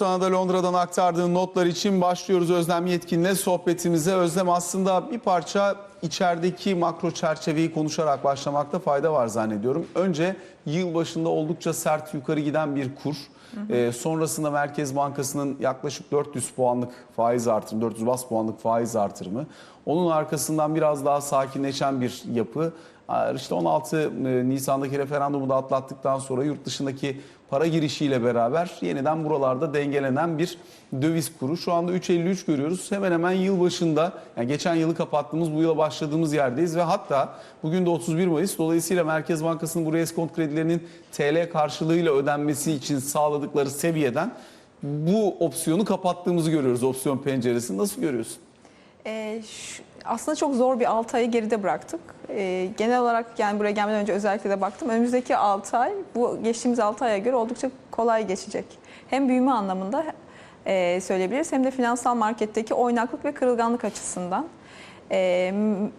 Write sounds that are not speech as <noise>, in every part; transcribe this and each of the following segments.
Sana da Londra'dan aktardığın notlar için başlıyoruz Özlem Yetkin'le sohbetimize. Özlem aslında bir parça içerideki makro çerçeveyi konuşarak başlamakta fayda var zannediyorum. Önce yıl başında oldukça sert yukarı giden bir kur. Ee, sonrasında Merkez Bankası'nın yaklaşık 400 puanlık faiz artırımı, 400 bas puanlık faiz artırımı. Onun arkasından biraz daha sakinleşen bir yapı. Aa, İşte 16 Nisan'daki referandumu da atlattıktan sonra yurt dışındaki para girişiyle beraber yeniden buralarda dengelenen bir döviz kuru. Şu anda 3.53 görüyoruz. Hemen hemen yıl başında yani geçen yılı kapattığımız bu yıla başladığımız yerdeyiz ve hatta bugün de 31 Mayıs dolayısıyla Merkez Bankası'nın bu reskont kredilerinin TL karşılığıyla ödenmesi için sağladıkları seviyeden bu opsiyonu kapattığımızı görüyoruz opsiyon penceresini. Nasıl görüyorsun? Ee, şu- aslında çok zor bir 6 ayı geride bıraktık. Ee, genel olarak yani buraya gelmeden önce özellikle de baktım. Önümüzdeki 6 ay bu geçtiğimiz 6 aya göre oldukça kolay geçecek. Hem büyüme anlamında e, söyleyebiliriz hem de finansal marketteki oynaklık ve kırılganlık açısından. M-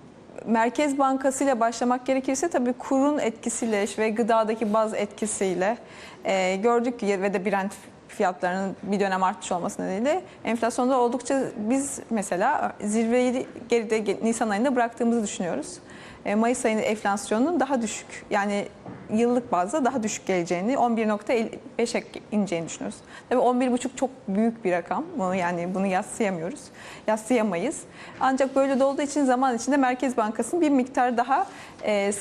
Merkez Bankası ile başlamak gerekirse tabii kurun etkisiyle ve gıdadaki baz etkisiyle e, gördük ve de Brent fiyatlarının bir dönem artmış olması nedeniyle enflasyonda oldukça biz mesela zirveyi geride ge- Nisan ayında bıraktığımızı düşünüyoruz. E, Mayıs ayında enflasyonun daha düşük yani yıllık bazda daha düşük geleceğini 11.5'e ineceğini düşünüyoruz. Tabii 11.5 çok büyük bir rakam. Bunu yani bunu yatsıyamıyoruz. Yatsıyamayız. Ancak böyle de olduğu için zaman içinde Merkez Bankası'nın bir miktar daha e,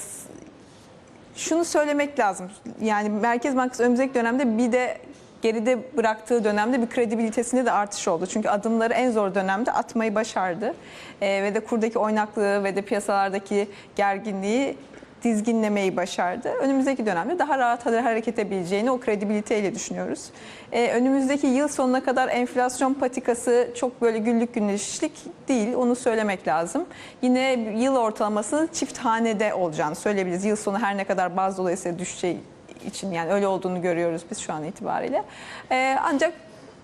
şunu söylemek lazım. Yani Merkez Bankası önümüzdeki dönemde bir de geride bıraktığı dönemde bir kredibilitesinde de artış oldu. Çünkü adımları en zor dönemde atmayı başardı. Ee, ve de kurdaki oynaklığı ve de piyasalardaki gerginliği dizginlemeyi başardı. Önümüzdeki dönemde daha rahat hareket edebileceğini o kredibiliteyle düşünüyoruz. Ee, önümüzdeki yıl sonuna kadar enflasyon patikası çok böyle güllük güneşlik değil. Onu söylemek lazım. Yine yıl ortalaması çift hanede olacağını söyleyebiliriz. Yıl sonu her ne kadar baz dolayısıyla düşeceği için yani öyle olduğunu görüyoruz biz şu an itibariyle. Ee, ancak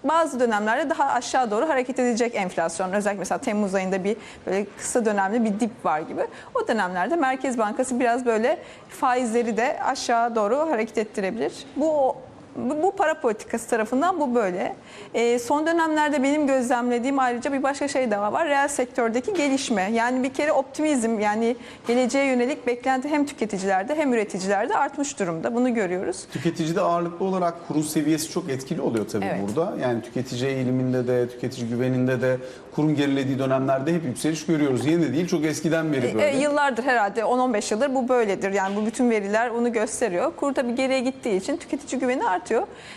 bazı dönemlerde daha aşağı doğru hareket edecek enflasyon. Özellikle mesela Temmuz ayında bir böyle kısa dönemli bir dip var gibi. O dönemlerde Merkez Bankası biraz böyle faizleri de aşağı doğru hareket ettirebilir. Bu bu bu para politikası tarafından bu böyle. Ee, son dönemlerde benim gözlemlediğim ayrıca bir başka şey daha var. Reel sektördeki gelişme. Yani bir kere optimizm yani geleceğe yönelik beklenti hem tüketicilerde hem üreticilerde artmış durumda. Bunu görüyoruz. Tüketicide ağırlıklı olarak kurun seviyesi çok etkili oluyor tabii Evet. burada. Yani tüketici eğiliminde de, tüketici güveninde de kurun gerilediği dönemlerde hep yükseliş görüyoruz. Yeni de değil, çok eskiden beri böyle. E, yıllardır herhalde 10-15 yıldır bu böyledir. Yani bu bütün veriler onu gösteriyor. Kur tabii geriye gittiği için tüketici güveni artıyor.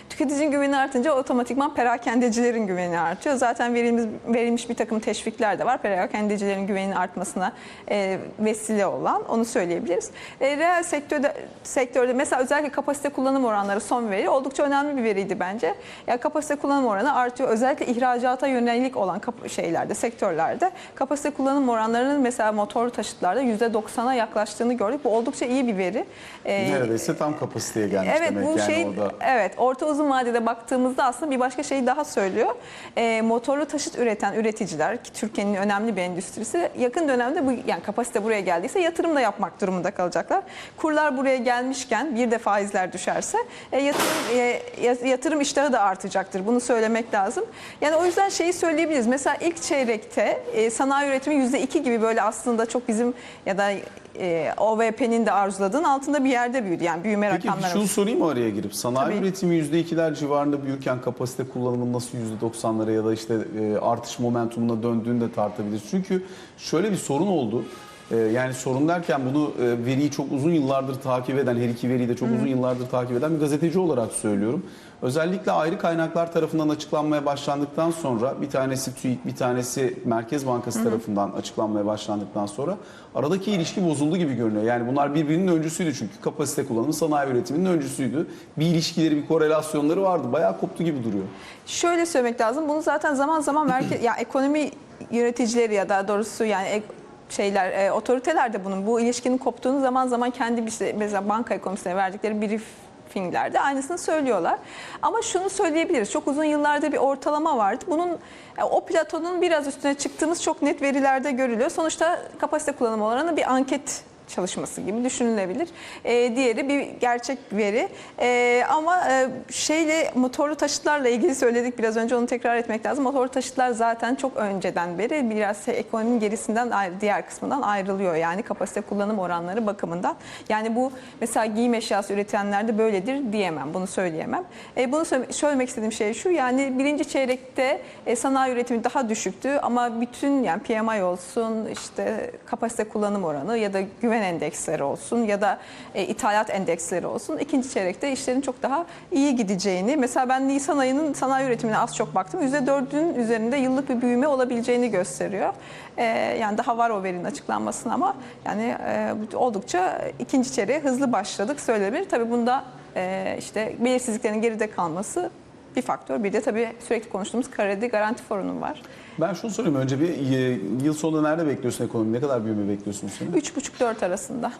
Tüketicinin güveni artınca otomatikman perakendecilerin güveni artıyor. Zaten verilmiş, verilmiş bir takım teşvikler de var. Perakendecilerin güveninin artmasına e, vesile olan onu söyleyebiliriz. E, reel sektörde, sektörde mesela özellikle kapasite kullanım oranları son veri oldukça önemli bir veriydi bence. Ya kapasite kullanım oranı artıyor. Özellikle ihracata yönelik olan şeylerde, sektörlerde kapasite kullanım oranlarının mesela motor taşıtlarda %90'a yaklaştığını gördük. Bu oldukça iyi bir veri. E, Neredeyse tam kapasiteye gelmiş Evet demek bu yani şey orada. evet orta uzun vadede baktığımızda aslında bir başka şeyi daha söylüyor. Ee, motorlu taşıt üreten üreticiler ki Türkiye'nin önemli bir endüstrisi yakın dönemde bu yani kapasite buraya geldiyse yatırım da yapmak durumunda kalacaklar. Kurlar buraya gelmişken bir de faizler düşerse e, yatırım e, ya- yatırım iştahı da artacaktır. Bunu söylemek lazım. Yani o yüzden şeyi söyleyebiliriz. Mesela ilk çeyrekte e, sanayi üretimi %2 gibi böyle aslında çok bizim ya da e, OVP'nin de arzuladığın altında bir yerde büyüdü. Yani büyüme Peki rakamları. şunu sorayım mı araya girip? Sanayi Tabii. üretimi %2'ler civarında büyürken kapasite kullanımının nasıl %90'lara ya da işte e, artış momentumuna döndüğünü de tartabiliriz. Çünkü şöyle bir sorun oldu. E, yani sorun derken bunu e, veriyi çok uzun yıllardır takip eden, her iki veriyi de çok uzun yıllardır takip eden bir gazeteci olarak söylüyorum. Özellikle ayrı kaynaklar tarafından açıklanmaya başlandıktan sonra bir tanesi TÜİK, bir tanesi Merkez Bankası tarafından açıklanmaya başlandıktan sonra aradaki ilişki bozuldu gibi görünüyor. Yani bunlar birbirinin öncüsüydü çünkü kapasite kullanımı sanayi üretiminin öncüsüydü. Bir ilişkileri, bir korelasyonları vardı. Bayağı koptu gibi duruyor. Şöyle söylemek lazım. Bunu zaten zaman zaman merkez <clears throat> ya ekonomi yöneticileri ya daha doğrusu yani ek- şeyler e, otoriteler de bunun bu ilişkinin koptuğunu zaman zaman kendi bir şey, mesela banka ekonomisine verdikleri briefinglerde aynısını söylüyorlar. Ama şunu söyleyebiliriz. Çok uzun yıllarda bir ortalama vardı. Bunun e, o platonun biraz üstüne çıktığımız çok net verilerde görülüyor. Sonuçta kapasite kullanım oranı bir anket çalışması gibi düşünülebilir. E, diğeri bir gerçek veri. E, ama e, şeyle motorlu taşıtlarla ilgili söyledik biraz önce onu tekrar etmek lazım. Motorlu taşıtlar zaten çok önceden beri biraz ekonominin gerisinden diğer kısmından ayrılıyor. Yani kapasite kullanım oranları bakımından. Yani bu mesela giyim eşyası üretenlerde böyledir diyemem. Bunu söyleyemem. E, bunu söyle- söylemek istediğim şey şu. Yani birinci çeyrekte e, sanayi üretimi daha düşüktü ama bütün yani PMI olsun işte kapasite kullanım oranı ya da güven endeksleri olsun ya da e, ithalat endeksleri olsun. ikinci çeyrekte işlerin çok daha iyi gideceğini. Mesela ben Nisan ayının sanayi üretimine az çok baktım. %4'ün üzerinde yıllık bir büyüme olabileceğini gösteriyor. E, yani daha var o verinin açıklanmasına ama yani e, oldukça ikinci çeyreğe hızlı başladık söylenebilir. Tabii bunda e, işte belirsizliklerin geride kalması bir faktör. Bir de tabii sürekli konuştuğumuz kredi garanti forunun var. Ben şunu sorayım önce bir e, yıl sonunda nerede bekliyorsun ekonomi? Ne kadar büyüme bekliyorsun sen? 3,5-4 arasında.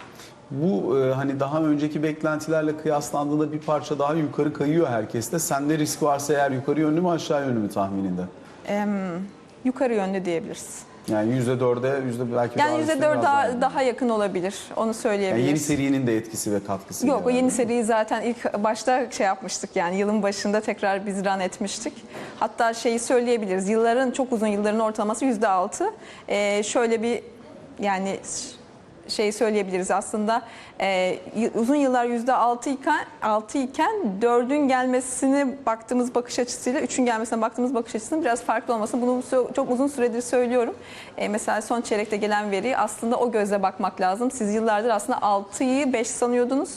Bu e, hani daha önceki beklentilerle kıyaslandığında bir parça daha yukarı kayıyor herkeste. Sende risk varsa eğer yukarı yönlü mü aşağı yönlü mü tahmininde? Em, yukarı yönlü diyebiliriz. Yani %4'e yüzde belki Yani %4 biraz daha, yani. daha yakın olabilir. Onu Yani söyleyebiliriz. yeni serinin de etkisi ve katkısı. Yok o yeni seriyi zaten ilk başta şey yapmıştık yani yılın başında tekrar biz run etmiştik. Hatta şeyi söyleyebiliriz yılların çok uzun yılların ortalaması yüzde altı. Ee, şöyle bir yani şey söyleyebiliriz aslında e, uzun yıllar yüzde altı iken, altı iken dördün gelmesine baktığımız bakış açısıyla üçün gelmesine baktığımız bakış açısının biraz farklı olması bunu çok uzun süredir söylüyorum. E, mesela son çeyrekte gelen veri aslında o gözle bakmak lazım. Siz yıllardır aslında 6'yı 5 sanıyordunuz.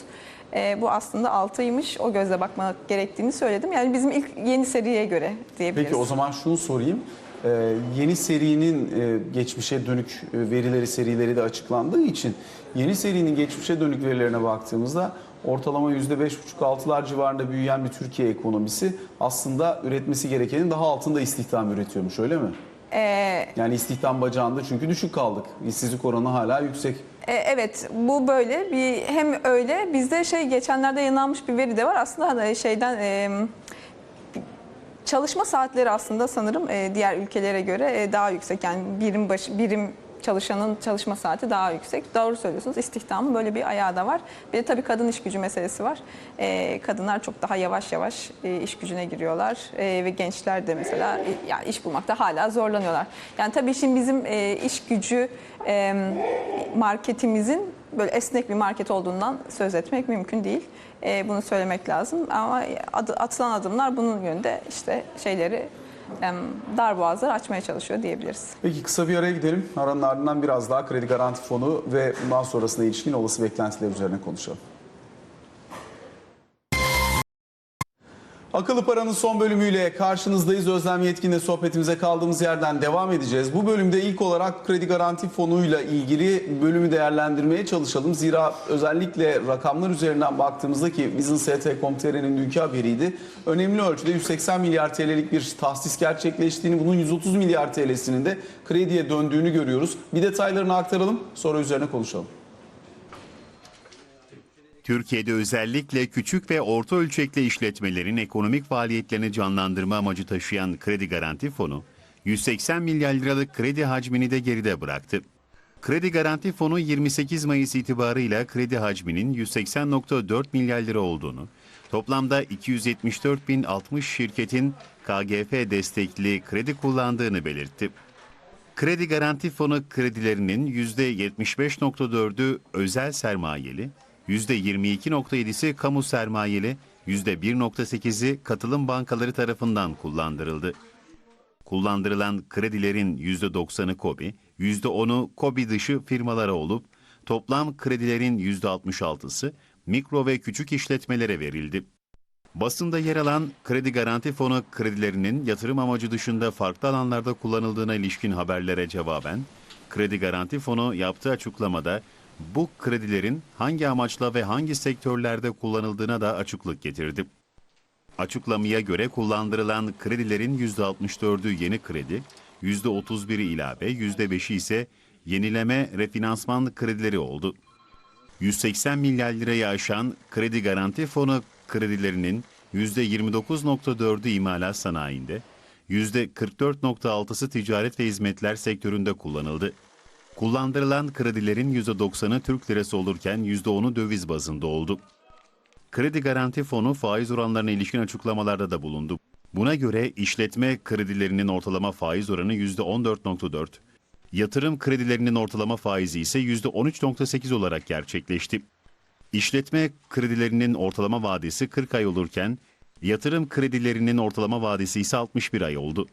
E, bu aslında 6'ymış. O gözle bakmak gerektiğini söyledim. Yani bizim ilk yeni seriye göre diyebiliriz. Peki o zaman şunu sorayım. Ee, yeni serinin e, geçmişe dönük e, verileri, serileri de açıklandığı için yeni serinin geçmişe dönük verilerine baktığımızda ortalama %5,5-6'lar civarında büyüyen bir Türkiye ekonomisi aslında üretmesi gerekenin daha altında istihdam üretiyormuş öyle mi? E, Yani istihdam bacağında çünkü düşük kaldık. İşsizlik oranı hala yüksek. E, Evet bu böyle bir hem öyle bizde şey geçenlerde yayınlanmış bir veri de var aslında hani şeyden e, çalışma saatleri aslında sanırım e, diğer ülkelere göre e, daha yüksek yani birim başı birim çalışanın çalışma saati daha yüksek. Doğru söylüyorsunuz. İstihdamın böyle bir ayağı da var. Bir de tabii kadın iş gücü meselesi var. E, kadınlar çok daha yavaş yavaş e, iş gücüne giriyorlar E, ve gençler de mesela e, yani iş bulmakta hala zorlanıyorlar. Yani tabii şimdi bizim e, iş gücü e, marketimizin böyle esnek bir market olduğundan söz etmek mümkün değil. E, bunu söylemek lazım ama adı, atılan adımlar bunun yönünde işte şeyleri dar boğazlar açmaya çalışıyor diyebiliriz. Peki kısa bir araya gidelim. Aranın ardından biraz daha kredi garanti fonu ve bundan sonrasına ilişkin olası beklentiler üzerine konuşalım. Akıllı Para'nın son bölümüyle karşınızdayız. Özlem Yetkin'le sohbetimize kaldığımız yerden devam edeceğiz. Bu bölümde ilk olarak kredi garanti fonuyla ilgili bölümü değerlendirmeye çalışalım. Zira özellikle rakamlar üzerinden baktığımızda ki Vision ST.com.tr'nin dünkü haberiydi. Önemli ölçüde 180 milyar TL'lik bir tahsis gerçekleştiğini, bunun 130 milyar TL'sinin de krediye döndüğünü görüyoruz. Bir detaylarını aktaralım, sonra üzerine konuşalım. Türkiye'de özellikle küçük ve orta ölçekli işletmelerin ekonomik faaliyetlerini canlandırma amacı taşıyan Kredi Garanti Fonu, 180 milyar liralık kredi hacmini de geride bıraktı. Kredi Garanti Fonu 28 Mayıs itibarıyla kredi hacminin 180.4 milyar lira olduğunu, toplamda 274.060 şirketin KGF destekli kredi kullandığını belirtti. Kredi Garanti Fonu kredilerinin %75.4'ü özel sermayeli, %22.7'si kamu sermayeli, %1.8'i katılım bankaları tarafından kullandırıldı. Kullandırılan kredilerin %90'ı KOBİ, %10'u KOBİ dışı firmalara olup toplam kredilerin %66'sı mikro ve küçük işletmelere verildi. Basında yer alan Kredi Garanti Fonu kredilerinin yatırım amacı dışında farklı alanlarda kullanıldığına ilişkin haberlere cevaben, Kredi Garanti Fonu yaptığı açıklamada bu kredilerin hangi amaçla ve hangi sektörlerde kullanıldığına da açıklık getirdi. Açıklamaya göre kullandırılan kredilerin %64'ü yeni kredi, %31'i ilave, %5'i ise yenileme refinansman kredileri oldu. 180 milyar lirayı aşan Kredi Garanti Fonu kredilerinin %29.4'ü imalat sanayinde, %44.6'sı ticaret ve hizmetler sektöründe kullanıldı. Kullandırılan kredilerin %90'ı Türk lirası olurken %10'u döviz bazında oldu. Kredi Garanti Fonu faiz oranlarına ilişkin açıklamalarda da bulundu. Buna göre işletme kredilerinin ortalama faiz oranı %14.4, yatırım kredilerinin ortalama faizi ise %13.8 olarak gerçekleşti. İşletme kredilerinin ortalama vadesi 40 ay olurken, yatırım kredilerinin ortalama vadesi ise 61 ay oldu.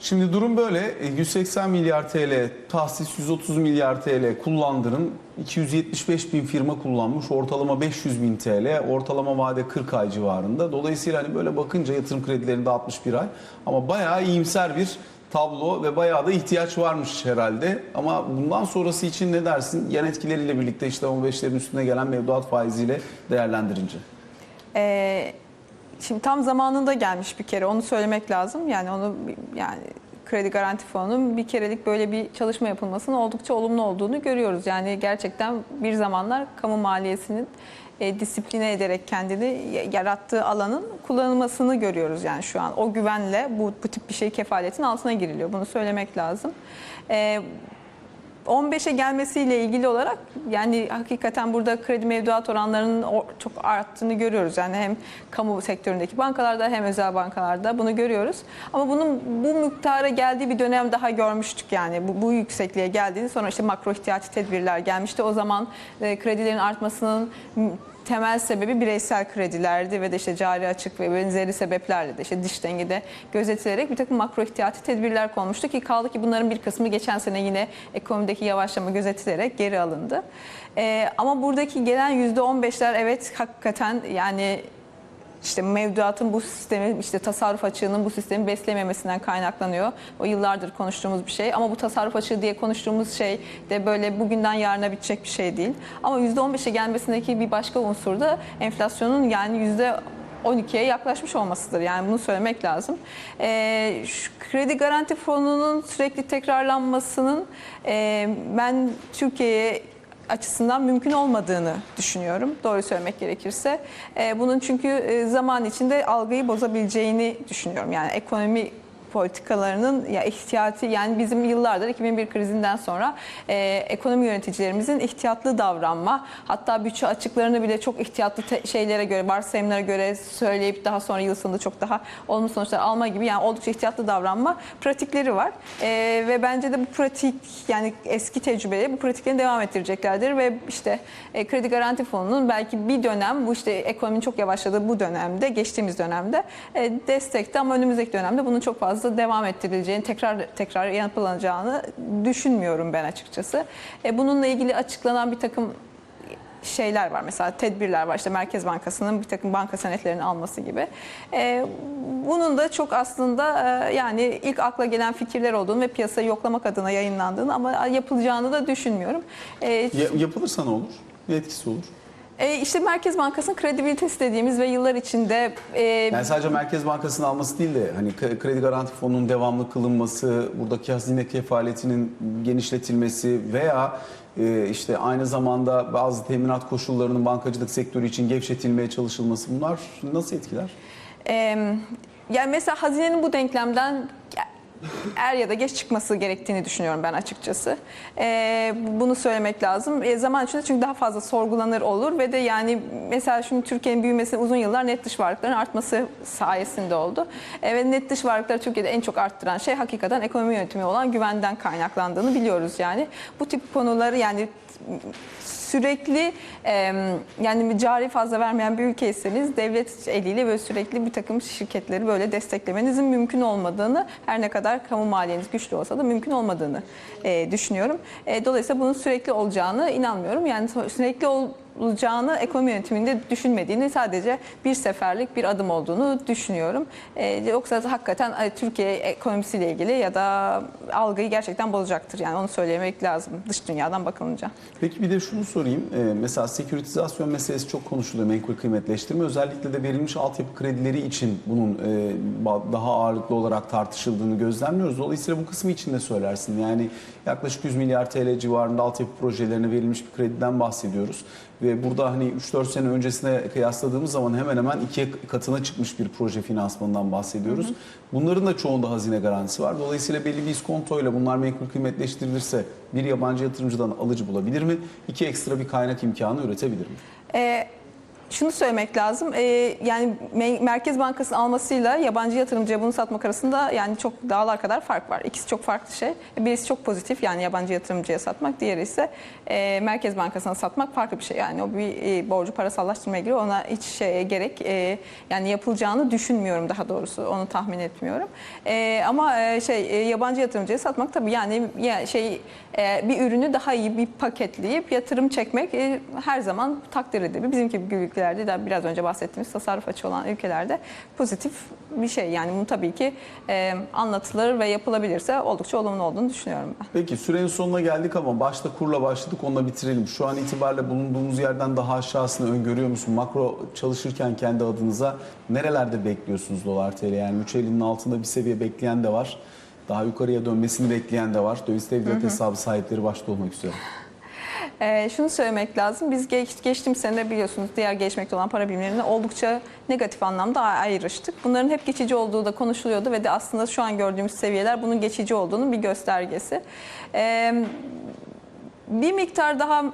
Şimdi durum böyle. E, 180 milyar TL tahsis, 130 milyar TL kullandırım. 275 bin firma kullanmış. Ortalama 500 bin TL. Ortalama vade 40 ay civarında. Dolayısıyla hani böyle bakınca yatırım kredilerinde 61 ay. Ama bayağı iyimser bir tablo ve bayağı da ihtiyaç varmış herhalde. Ama bundan sonrası için ne dersin? Yan etkileriyle birlikte işte 15'lerin üstüne gelen mevduat faiziyle değerlendirince. Ee, şimdi tam zamanında gelmiş bir kere onu söylemek lazım. Yani onu yani kredi garanti fonunun bir kerelik böyle bir çalışma yapılmasının oldukça olumlu olduğunu görüyoruz. Yani gerçekten bir zamanlar kamu maliyesinin e, disipline ederek kendini yarattığı alanın kullanılmasını görüyoruz yani şu an. O güvenle bu, bu tip bir şey kefaletin altına giriliyor. Bunu söylemek lazım. E, 15'e gelmesiyle ilgili olarak yani hakikaten burada kredi mevduat oranlarının çok arttığını görüyoruz. Yani hem kamu sektöründeki bankalarda hem özel bankalarda bunu görüyoruz. Ama bunun bu miktara geldiği bir dönem daha görmüştük yani bu, bu yüksekliğe geldiğini sonra işte makro ihtiyati tedbirler gelmişti. O zaman e, kredilerin artmasının temel sebebi bireysel kredilerdi ve de işte cari açık ve benzeri sebeplerle de işte dış dengede gözetilerek bir takım makro ihtiyati tedbirler konmuştu ki kaldı ki bunların bir kısmı geçen sene yine ekonomideki yavaşlama gözetilerek geri alındı. Ee, ama buradaki gelen %15'ler evet hakikaten yani işte mevduatın bu sistemi işte tasarruf açığının bu sistemi beslememesinden kaynaklanıyor. O yıllardır konuştuğumuz bir şey ama bu tasarruf açığı diye konuştuğumuz şey de böyle bugünden yarına bitecek bir şey değil. Ama %15'e gelmesindeki bir başka unsur da enflasyonun yani yüzde 12'ye yaklaşmış olmasıdır. Yani bunu söylemek lazım. Ee, şu kredi garanti fonunun sürekli tekrarlanmasının e, ben Türkiye'ye açısından mümkün olmadığını düşünüyorum. Doğru söylemek gerekirse. Ee, bunun çünkü e, zaman içinde algıyı bozabileceğini düşünüyorum. Yani ekonomi politikalarının ya ihtiyati yani bizim yıllardır 2001 krizinden sonra e, ekonomi yöneticilerimizin ihtiyatlı davranma hatta bütçe açıklarını bile çok ihtiyatlı te- şeylere göre varsayımlara göre söyleyip daha sonra yıl sonunda çok daha olumlu sonuçlar alma gibi yani oldukça ihtiyatlı davranma pratikleri var. E, ve bence de bu pratik yani eski tecrübeleri bu pratiklerini devam ettireceklerdir. Ve işte e, kredi garanti fonunun belki bir dönem bu işte ekonominin çok yavaşladığı bu dönemde geçtiğimiz dönemde e, destekte ama önümüzdeki dönemde bunun çok fazla devam ettirileceğini tekrar tekrar yapılacağını düşünmüyorum ben açıkçası. E, bununla ilgili açıklanan bir takım şeyler var. Mesela tedbirler var. İşte Merkez Bankası'nın bir takım banka senetlerini alması gibi. E, bunun da çok aslında e, yani ilk akla gelen fikirler olduğunu ve piyasayı yoklamak adına yayınlandığını ama yapılacağını da düşünmüyorum. E, Ya- yapılırsa ne olur? Ne etkisi olur? E, işte Merkez Bankası'nın kredibilitesi dediğimiz ve yıllar içinde e, Yani sadece Merkez Bankası'nın alması değil de hani kredi garanti fonunun devamlı kılınması, buradaki hazine kefaletinin genişletilmesi veya e, işte aynı zamanda bazı teminat koşullarının bankacılık sektörü için gevşetilmeye çalışılması bunlar nasıl etkiler? Ee, yani mesela hazinenin bu denklemden er ya da geç çıkması gerektiğini düşünüyorum ben açıkçası. Ee, bunu söylemek lazım. E, zaman içinde çünkü daha fazla sorgulanır olur ve de yani mesela şimdi Türkiye'nin büyümesi uzun yıllar net dış varlıkların artması sayesinde oldu. E, ve net dış varlıkları Türkiye'de en çok arttıran şey hakikaten ekonomi yönetimi olan güvenden kaynaklandığını biliyoruz yani. Bu tip konuları yani sürekli e, yani cari fazla vermeyen bir ülkeyseniz devlet eliyle böyle sürekli bir takım şirketleri böyle desteklemenizin mümkün olmadığını her ne kadar kamu maliyeniz güçlü olsa da mümkün olmadığını e, düşünüyorum. E, dolayısıyla bunun sürekli olacağını inanmıyorum. Yani sürekli olacağını ekonomi yönetiminde düşünmediğini sadece bir seferlik bir adım olduğunu düşünüyorum. E, yoksa hakikaten e, Türkiye ekonomisiyle ilgili ya da algıyı gerçekten bozacaktır. Yani onu söylemek lazım dış dünyadan bakılınca. Peki bir de şunu sorayım. Ee, mesela seküritizasyon meselesi çok konuşuluyor menkul kıymetleştirme. Özellikle de verilmiş altyapı kredileri için bunun e, daha ağırlıklı olarak tartışıldığını gözlemliyoruz. Dolayısıyla bu kısmı için ne söylersin? Yani yaklaşık 100 milyar TL civarında altyapı projelerine verilmiş bir krediden bahsediyoruz. ve burada hani 3-4 sene öncesine kıyasladığımız zaman hemen hemen iki katına çıkmış bir proje finansmanından bahsediyoruz. Bunların da çoğunda hazine garantisi var. Dolayısıyla belli bir iskontoyla bunlar menkul kıymetleştirilirse bir yabancı yatırımcıdan alıcı bulabilir mi? İki ekstra bir kaynak imkanı üretebilir mi? Ee, şunu söylemek lazım. Ee, yani Me- Merkez Bankası'nın almasıyla yabancı yatırımcıya bunu satmak arasında yani çok dağlar kadar fark var. İkisi çok farklı şey. Birisi çok pozitif yani yabancı yatırımcıya satmak. Diğeri ise e, Merkez Bankası'na satmak farklı bir şey. Yani o bir e, borcu parasallaştırmaya giriyor. Ona hiç şeye gerek e, yani yapılacağını düşünmüyorum daha doğrusu. Onu tahmin etmiyorum. E, ama e, şey e, yabancı yatırımcıya satmak tabii yani ya şey e, bir ürünü daha iyi bir paketleyip yatırım çekmek e, her zaman takdir edilir. Bizimki gibi ülkelerde de biraz önce bahsettiğimiz tasarruf açığı olan ülkelerde pozitif bir şey. Yani bunu tabii ki e, anlatılır ve yapılabilirse oldukça olumlu olduğunu düşünüyorum ben. Peki sürenin sonuna geldik ama başta kurla başladık onunla bitirelim. Şu an itibariyle bulunduğumuz yerden daha aşağısını öngörüyor musun? Makro çalışırken kendi adınıza nerelerde bekliyorsunuz dolar TL? Yani 3.50'nin altında bir seviye bekleyen de var. Daha yukarıya dönmesini bekleyen de var. Döviz devlet hesabı sahipleri başta olmak üzere. Ee, şunu söylemek lazım. Biz geç, geçtiğimiz sene biliyorsunuz diğer gelişmekte olan para birimlerine oldukça negatif anlamda ay- ayrıştık. Bunların hep geçici olduğu da konuşuluyordu ve de aslında şu an gördüğümüz seviyeler bunun geçici olduğunun bir göstergesi. Ee, bir miktar daha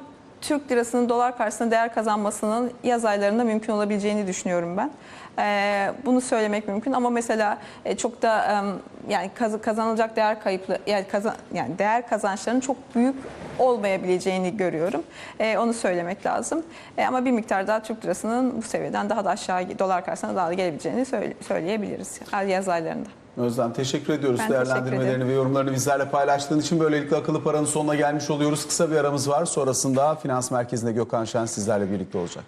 Türk lirasının dolar karşısında değer kazanmasının yaz aylarında mümkün olabileceğini düşünüyorum ben. Ee, bunu söylemek mümkün ama mesela e, çok da yani kaz- kazanılacak değer kayıplı yani kazan yani değer kazançlarının çok büyük olmayabileceğini görüyorum. Ee, onu söylemek lazım. Ee, ama bir miktar daha Türk lirasının bu seviyeden daha da aşağı dolar karşısında daha da gelebileceğini söyle- söyleyebiliriz yaz aylarında. Özlem teşekkür ediyoruz Ben teşekkür değerlendirmelerini ederim. ve yorumlarını bizlerle paylaştığın için. Böylelikle akıllı paranın sonuna gelmiş oluyoruz. Kısa bir aramız var. Sonrasında Finans Merkezi'nde Gökhan Şen sizlerle birlikte olacak.